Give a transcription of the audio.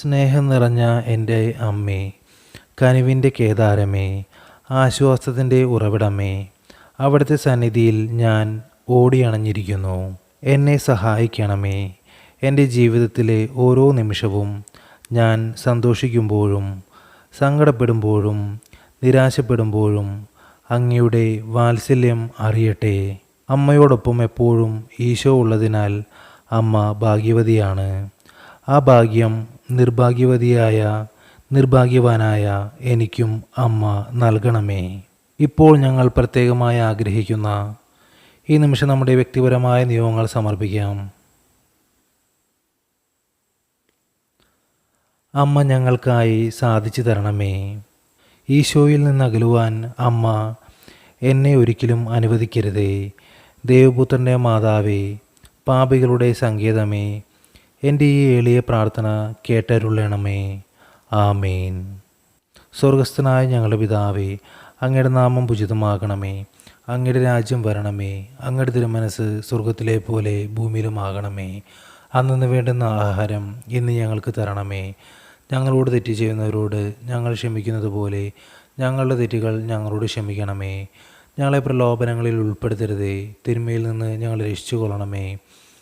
സ്നേഹം നിറഞ്ഞ എന്റെ അമ്മേ കനിവിന്റെ കേദാരമേ ആശ്വാസത്തിന്റെ ഉറവിടമേ അവിടുത്തെ സന്നിധിയിൽ ഞാൻ ഓടിയണഞ്ഞിരിക്കുന്നു. എന്നെ സഹായിക്കണമേ. എന്റെ ജീവിതത്തിലെ ഓരോ നിമിഷവും ഞാൻ സന്തോഷിക്കുമ്പോഴും സങ്കടപ്പെടുമ്പോഴും നിരാശപ്പെടുമ്പോഴും അങ്ങയുടെ വാത്സല്യം അറിയട്ടെ. അമ്മയോടൊപ്പം എപ്പോഴും ഈശോ ഉള്ളതിനാൽ അമ്മ ഭാഗ്യവതിയാണ്. ആ ഭാഗ്യം നിർഭാഗ്യവതിയായ നിർഭാഗ്യവാനായ എനിക്കും അമ്മ നൽകണമേ. ഇപ്പോൾ ഞങ്ങൾ പ്രത്യേകമായി ആഗ്രഹിക്കുന്ന ഈ നിമിഷം നമ്മുടെ വ്യക്തിപരമായ നിയമങ്ങൾ സമർപ്പിക്കാം. അമ്മ ഞങ്ങൾക്കായി സാധിച്ചു തരണമേ. ഈശോയിൽ നിന്ന് അകലുവാൻ അമ്മ എന്നെ ഒരിക്കലും അനുവദിക്കരുതേ. ദേവപുത്രന്റെ മാതാവേ പാപികളുടെ സങ്കേതമേ എന്റെ ഈ എളിയ പ്രാർത്ഥന കേട്ടരുള്ളണമേ ആമേൻ. സ്വർഗസ്ഥനായ ഞങ്ങളുടെ പിതാവേ അങ്ങയുടെ നാമം ഉചിതമാകണമേ അങ്ങയുടെ രാജ്യം വരണമേ. അങ്ങയുടെ തിരുമനസ് സ്വർഗത്തിലെ പോലെ ഭൂമിയിലുമാകണമേ. അന്നു വേണ്ടുന്ന ആഹാരം ഇന്ന് ഞങ്ങൾക്ക് തരണമേ. ഞങ്ങളോട് തെറ്റ് ചെയ്യുന്നവരോട് ഞങ്ങൾ ക്ഷമിക്കുന്നത് പോലെ ഞങ്ങളുടെ തെറ്റുകൾ ഞങ്ങളോട് ക്ഷമിക്കണമേ. ഞങ്ങളെ പ്രലോഭനങ്ങളിൽ ഉൾപ്പെടുത്തരുതേ. തിന്മയിൽ നിന്ന് ഞങ്ങളെ രക്ഷിച്ചു കൊള്ളണമേ